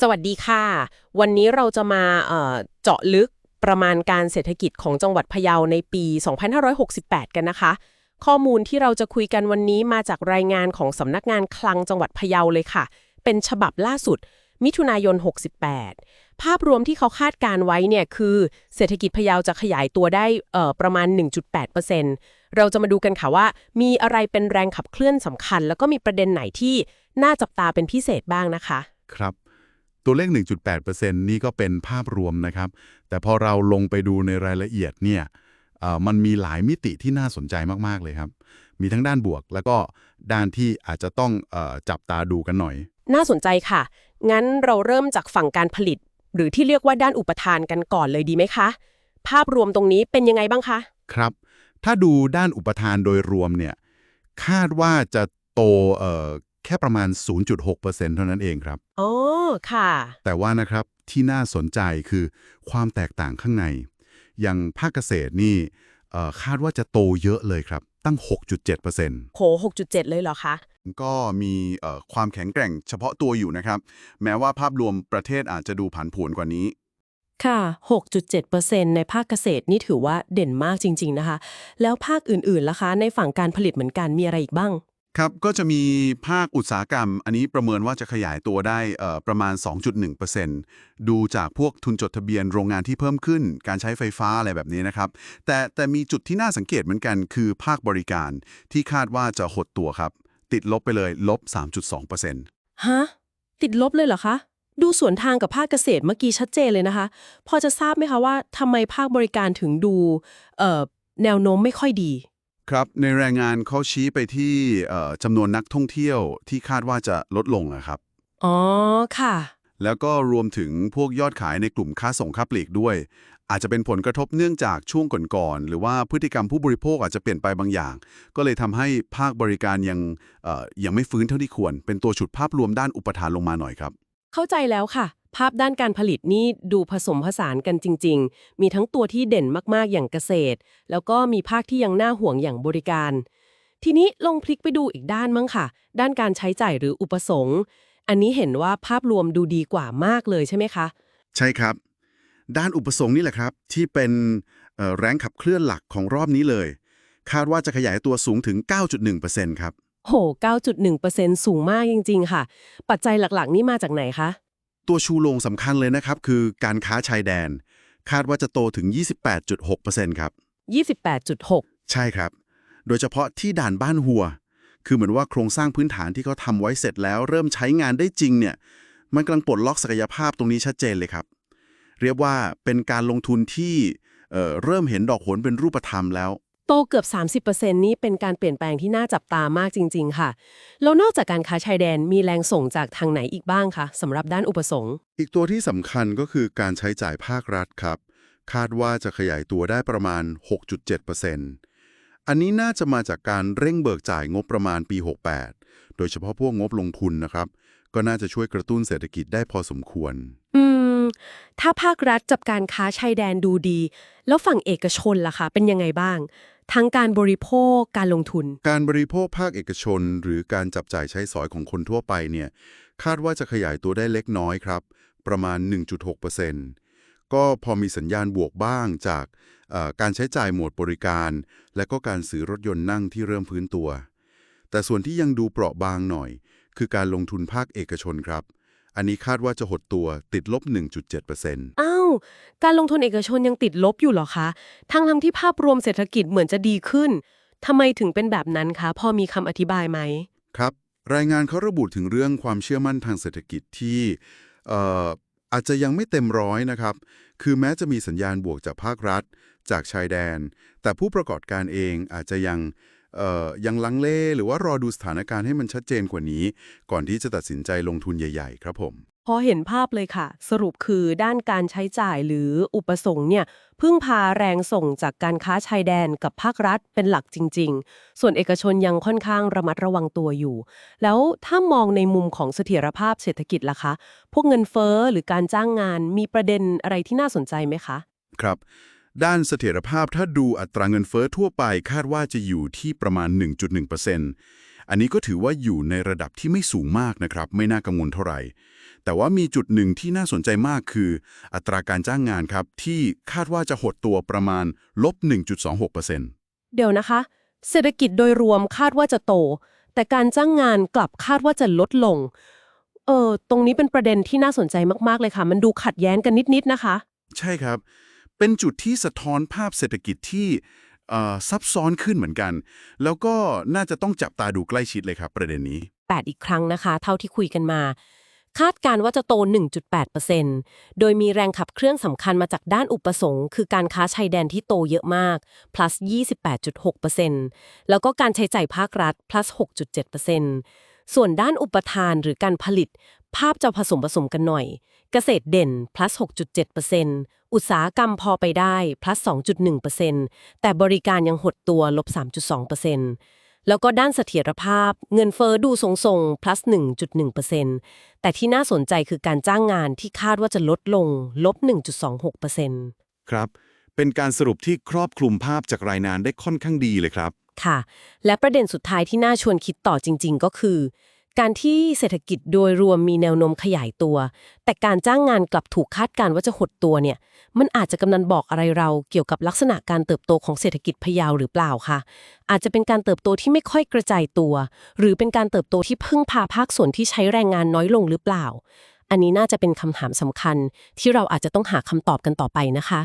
สวัสดีค่ะ วันนี้เราจะมาเจาะลึกประมาณการเศรษฐกิจของจังหวัดพะเยาในปี 2568 กันนะคะ ข้อมูลที่เราจะคุยกันวันนี้มาจากรายงานของสำนักงานคลังจังหวัดพะเยาเลยค่ะ เป็นฉบับล่าสุด มิถุนายน 68 ภาพรวมที่เขาคาดการไว้เนี่ยคือเศรษฐกิจพะเยาจะขยายตัวได้เอ่อประมาณ 1.8%เราจะมาดูกันค่ะว่า มีอะไรเป็นแรงขับเคลื่อนสำคัญ แล้วก็มีประเด็นไหนที่น่าจับตาเป็นพิเศษบ้างนะคะ ครับ ตัวเลข 1.8%นี่ก็เป็นภาพรวมนะครับ แต่พอเราลงไปดูในรายละเอียดเนี่ยเอ่อมันมีหลายมิติที่น่าสนใจมาก ๆ เลยครับ มีทั้งด้านบวก แล้วก็ด้านที่อาจจะต้องเออจับตาดูกันหน่อย น่าสนใจค่ะ งั้นเราเริ่มจากฝั่งการผลิต หรือที่เรียกว่าด้านอุปทานกันก่อนเลยดีไหมคะ ภาพรวมตรงนี้เป็นยังไงบ้างคะ ครับ ถ้าดูด้านอุปทานโดยรวมเนี่ย คาดว่าจะโตเอ่อ แค่ประมาณ 0.6%เท่านั้นเองครับอ๋อค่ะ แต่ว่านะครับที่น่าสนใจคือความแตกต่างข้างใน อย่างภาคเกษตรนี่เอ่อคาดว่าจะโตเยอะเลยครับ ตั้ง 6.7%โห 6.7 เลยเหรอคะ ก็มีเอ่อความแข็งแกร่งเฉพาะตัวอยู่นะครับ แม้ว่าภาพรวมประเทศอาจจะดูผันผวนกว่านี้ ค่ะ 6.7%ในภาคเกษตรนี่ถือว่าเด่นมากจริง ๆ นะคะ แล้วภาคอื่นๆล่ะคะ ในฝั่งการผลิตเหมือนกันมีอะไรอีกบ้าง ครับก็จะมีภาคอุตสาหกรรม อันนี้ประเมินว่าจะขยายตัวได้เอ่อประมาณ 2.1%ดูจากพวกทุนจดทะเบียนโรงงานที่เพิ่มขึ้น การใช้ไฟฟ้าอะไรแบบนี้นะครับ แต่แต่มีจุดที่น่าสังเกตเหมือนกัน คือภาคบริการที่คาดว่าจะหดตัวครับ ติดลบไปเลยลบ 3.2%ฮะ ติดลบเลยเหรอคะ ดูสวนทางกับภาคเกษตรเมื่อกี้ชัดเจนเลยนะคะ พอจะทราบไหมคะว่าทำไมภาคบริการถึงดูแนวโน้มไม่ค่อยดี ครับ ในรายงานเขาชี้ไปที่เอ่อจำนวนนักท่องเที่ยวที่คาดว่าจะลดลงนะครับ อ๋อ ค่ะ แล้วก็รวมถึงพวกยอดขายในกลุ่มค้าส่งค้าปลีกด้วย อาจจะเป็นผลกระทบเนื่องจากช่วงก่อนๆหรือว่าพฤติกรรมผู้บริโภคอาจจะเปลี่ยนไปบางอย่าง ก็เลยทำให้ภาคบริการยังเอ่อยังไม่ฟื้นเท่าที่ควร เป็นตัวฉุดภาพรวมด้านอุปทานลงมาหน่อยครับ เข้าใจแล้วค่ะ ภาพด้านการผลิตนี่ดูผสมผสานกันจริง ๆ มีทั้งตัวที่เด่นมากๆอย่างเกษตร แล้วก็มีภาคที่ยังน่าห่วงอย่างบริการ ทีนี้ลองพลิกไปดูอีกด้านมั้งค่ะ ด้านการใช้จ่ายหรืออุปสงค์ อันนี้เห็นว่าภาพรวมดูดีกว่ามากเลยใช่ไหมคะ ใช่ครับ ด้านอุปสงค์นี่แหละครับ ที่เป็นเอ่อแรงขับเคลื่อนหลักของรอบนี้เลย คาดว่าจะขยายตัวสูงถึง 9.1%ครับโห 9.1%สูงมากจริง ๆ ค่ะ ปัจจัยหลัก ๆ นี่มาจากไหนคะ ตัวชูโรงสำคัญเลยนะครับ คือการค้าชายแดน คาดว่าจะโตถึง 28.6%ครับ 28.6 ใช่ครับ โดยเฉพาะที่ด่านบ้านหัว คือเหมือนว่าโครงสร้างพื้นฐานที่เขาทำไว้เสร็จแล้วเริ่มใช้งานได้จริงเนี่ย มันกำลังปลดล็อกศักยภาพตรงนี้ชัดเจนเลยครับ เรียกว่าเป็นการลงทุนที่เอ่อเริ่มเห็นดอกผลเป็นรูปธรรมแล้ว โตเกือบ 30%นี่เป็นการเปลี่ยนแปลงที่น่าจับตามากจริง ๆ ค่ะ แล้วนอกจากการค้าชายแดนมีแรงส่งจากทางไหนอีกบ้างคะสำหรับด้านอุปสงค์ อีกตัวที่สำคัญก็คือการใช้จ่ายภาครัฐครับ คาดว่าจะขยายตัวได้ประมาณ 6.7%อันนี้น่าจะมาจากการเร่งเบิกจ่ายงบประมาณปี 68 โดยเฉพาะพวกงบลงทุนนะครับ ก็น่าจะช่วยกระตุ้นเศรษฐกิจได้พอสมควร อืม ถ้าภาครัฐจับการค้าชายแดนดูดี แล้วฝั่งเอกชนล่ะคะ เป็นยังไงบ้าง ทั้งการบริโภคการลงทุน การบริโภคภาคเอกชน หรือการจับจ่ายใช้สอยของคนทั่วไปเนี่ยคาดว่าจะขยายตัวได้เล็กน้อยครับ ประมาณ 1.6%ก็พอมีสัญญาณบวกบ้างจากการใช้จ่ายหมวดบริการ และก็การซื้อรถยนต์นั่งที่เริ่มฟื้นตัว แต่ส่วนที่ยังดูเปราะบางหน่อย คือการลงทุนภาคเอกชนครับ อันนี้คาดว่าจะหดตัวติดลบ 1.7%อ้าว การลงทุนเอกชนยังติดลบอยู่เหรอคะ ทั้งทั้งๆที่ภาพรวมเศรษฐกิจเหมือนจะดีขึ้น ทำไมถึงเป็นแบบนั้นคะ พอมีคำอธิบายไหม ครับ รายงานเขาระบุถึงเรื่องความเชื่อมั่นทางเศรษฐกิจที่เอ่ออาจจะยังไม่เต็มร้อยนะครับ คือแม้จะมีสัญญาณบวกจากภาครัฐ จากชายแดน แต่ผู้ประกอบการเองอาจจะยังเอ่อ ยังลังเลหรือว่ารอดูสถานการณ์ให้มันชัดเจนกว่านี้ ก่อนที่จะตัดสินใจลงทุนใหญ่ ๆ ครับผม พอเห็นภาพเลยค่ะ สรุปคือด้านการใช้จ่ายหรืออุปสงค์เนี่ยพึ่งพาแรงส่งจากการค้าชายแดนกับภาครัฐเป็นหลักจริง ๆ ส่วนเอกชนยังค่อนข้างระมัดระวังตัวอยู่ แล้วถ้ามองในมุมของเสถียรภาพเศรษฐกิจล่ะคะ พวกเงินเฟ้อหรือการจ้างงานมีประเด็นอะไรที่น่าสนใจไหมคะ ครับ ด้านเสถียรภาพถ้าดูอัตราเงินเฟ้อทั่วไปคาดว่าจะอยู่ที่ประมาณ 1.1%อันนี้ก็ถือว่าอยู่ในระดับที่ไม่สูงมากนะครับ ไม่น่ากังวลเท่าไหร่ แต่ว่ามีจุดหนึ่งที่น่าสนใจมากคือ อัตราการจ้างงานครับ ที่คาดว่าจะหดตัวประมาณลบ 1.26%เดี๋ยวนะคะ เศรษฐกิจโดยรวมคาดว่าจะโต แต่การจ้างงานกลับคาดว่าจะลดลง เออตรงนี้เป็นประเด็นที่น่าสนใจมากๆเลยค่ะ มันดูขัดแย้งกันนิดๆนะคะ ใช่ครับ เป็นจุดที่สะท้อนภาพเศรษฐกิจที่ซับซ้อนขึ้นเหมือนกัน แล้วก็น่าจะต้องจับตาดูใกล้ชิดเลยครับประเด็นนี้ 8 อีกครั้งนะคะ เท่าที่คุยกันมา คาดการณ์ว่าจะโต 1.8%โดยมีแรงขับเคลื่อนสำคัญมาจากด้านอุปสงค์ คือการค้าชายแดนที่โตเยอะมาก plus 28.6%แล้วก็การใช้จ่ายภาครัฐ plus 6.7%ส่วนด้านอุปทานหรือการผลิต ภาพจะผสมผสมกันหน่อย เกษตรเด่น plus 6.7%อุตสาหกรรมพอไปได้ plus 2.1%แต่บริการยังหดตัวลบ 3.2%แล้วก็ด้านเสถียรภาพ เงินเฟอ้อดูทรงๆ plus 1.1%แต่ที่น่าสนใจคือการจ้างงานที่คาดว่าจะลดลงลบ 1.26%ครับ เป็นการสรุปที่ครอบคลุมภาพจากรายงานได้ค่อนข้างดีเลยครับ ค่ะ และประเด็นสุดท้ายที่น่าชวนคิดต่อจริง ๆ ก็คือ การที่เศรษฐกิจโดยรวมมีแนวโน้มขยายตัว แต่การจ้างงานกลับถูกคาดการณ์ว่าจะหดตัวเนี่ย มันอาจจะกำนันบอกอะไรเราเกี่ยวกับลักษณะการเติบโตของเศรษฐกิจพะเยาหรือเปล่าคะอาจจะเป็นการเติบโตที่ไม่ค่อยกระจายตัว หรือเป็นการเติบโตที่พึ่งพาภาคส่วนที่ใช้แรงงานน้อยลงหรือเปล่า อันนี้น่าจะเป็นคำถามสำคัญ ที่เราอาจจะต้องหาคำตอบกันต่อไปนะคะ